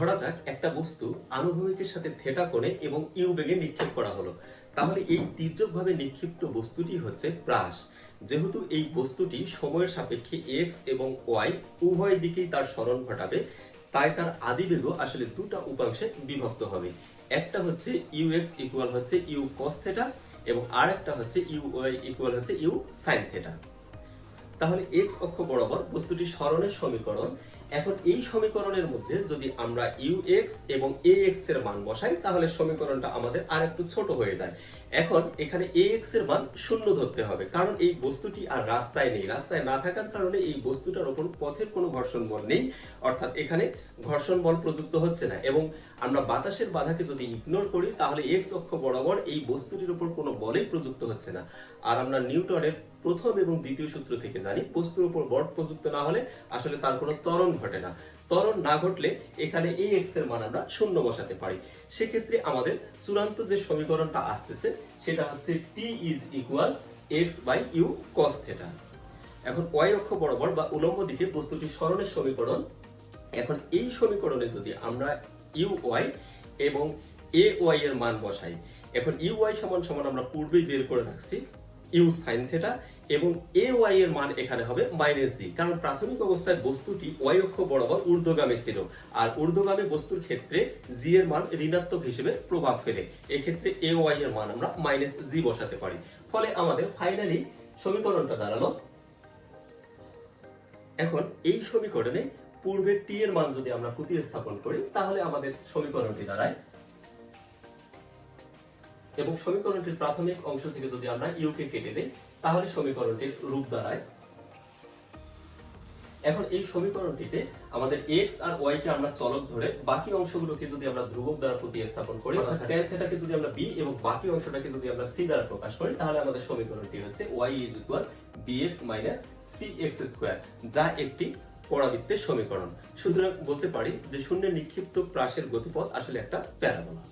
ধরা যাক, একটা বস্তু আনুভূমিকের সাথে থেটা কোণে এবং ইউ বেগে নিক্ষেপ করা হলো। তাহলে এই তির্যকভাবে নিক্ষিপ্ত বস্তুটি হচ্ছে প্রাস যেহেতু এই বস্তুটি সময়ের সাপেক্ষে এক্স এবং ওয়াই উভয় দিকেই তার স্মরণ ঘটাবে, তাই তার আদি আদিবেগ আসলে দুটা উপাংশে বিভক্ত হবে। একটা হচ্ছে ইউ এক্স ইকুয়াল হচ্ছে ইউ কস থেটা এবং আর একটা হচ্ছে ইউ ওয়াই ইকুয়াল হচ্ছে ইউ সাইন থেটা তাহলে এক্স অক্ষ বরাবর বস্তুটি স্মরণের সমীকরণ। এখন এই সমীকরণের মধ্যে যদি আমরা ইউ এক্স এবং এ এক্সের মান বসাই, তাহলে সমীকরণটা আমাদের আর একটু ছোট হয়ে যায়। এখন এখানে এ এক্সের মান শূন্য ধরতে হবে, কারণ এই বস্তুটি আর রাস্তায় নেই। রাস্তায় না থাকার কারণে এই বস্তুটার উপর পথের কোনো ঘর্ষণ বল নেই, অর্থাৎ এখানে ঘর্ষণ বল প্রযুক্ত হচ্ছে না। এবং আমরা বাতাসের বাধাকে যদি ইগনোর করি, তাহলে এক্স অক্ষ বরাবর এই বস্তুটির উপর কোনো বলেই প্রযুক্ত হচ্ছে না। আর আমরা নিউটনের প্রথম এবং দ্বিতীয় সূত্র থেকে জানি বস্তুর উপর বল প্রযুক্ত না হলে আসলে তার কোনো ত্বরণ ঘটে না। ত্বরণ না ঘটলে এখানে এ এক্সের মান আমরা শূন্য বসাতে পারি। সেক্ষেত্রে আমাদের চূড়ান্ত যে সমীকরণটা আসতেছে, সেটা হচ্ছে T is equal X by U cos theta এখন ওয়াই অক্ষ বরাবর বা উলম্ব দিকে বস্তুটি স্মরণের সমীকরণ। এখন এই সমীকরণে যদি আমরা ইউ ওয়াই এবং এ ওয়াই এর মান বসাই, এখন ইউ ওয়াই সমান সমান আমরা পূর্বেই বের করে রাখছি। ইউ সাইন থেটা এবং এ ওয়াই এর মান এখানে হবে মাইনাস জি। কারণ প্রাথমিক অবস্থায় বস্তুটি ওয়াই অক্ষ বরাবর ঊর্ধ্বগামী ছিল। আর ঊর্ধ্বগামী বস্তুর ক্ষেত্রে জি এর মান ঋণাত্মক হিসেবে প্রভাব ফেলে। এক্ষেত্রে এ ওয়াই এর মান আমরা মাইনাস জি বসাতে পারি। ফলে আমাদের ফাইনালি সমীকরণটা দাঁড়াল। এখন এই সমীকরণে পূর্বের টি এর মান যদি আমরা প্রতিস্থাপন করি, তাহলে আমাদের সমীকরণটি দাঁড়ায় এবং সমীকরণটির প্রাথমিক অংশ থেকে যদি আমরা ইউ কে কেটে দেই তাহলে সমীকরণটির রূপ দাঁড়ায়। এখন এই সমীকরণটিতে আমাদের x আর y কে আমরা চলক ধরে বাকি অংশগুলোকে যদি আমরা ধ্রুবক দ্বারা প্রতিস্থাপন করি অর্থাৎ tan θ যদি আমরা b এবং বাকি অংশটাকে যদি আমরা c দ্বারা প্রকাশ করি তাহলে আমাদের সমীকরণটি হচ্ছে y bx cx স্কয়ার যা একটি পরাবৃত্তের সমীকরণ। সুতরাং বলতে পারি যে শূন্যে নিক্ষিপ্ত প্রাসের গতিপথ আসলে একটা প্যারাবোলা।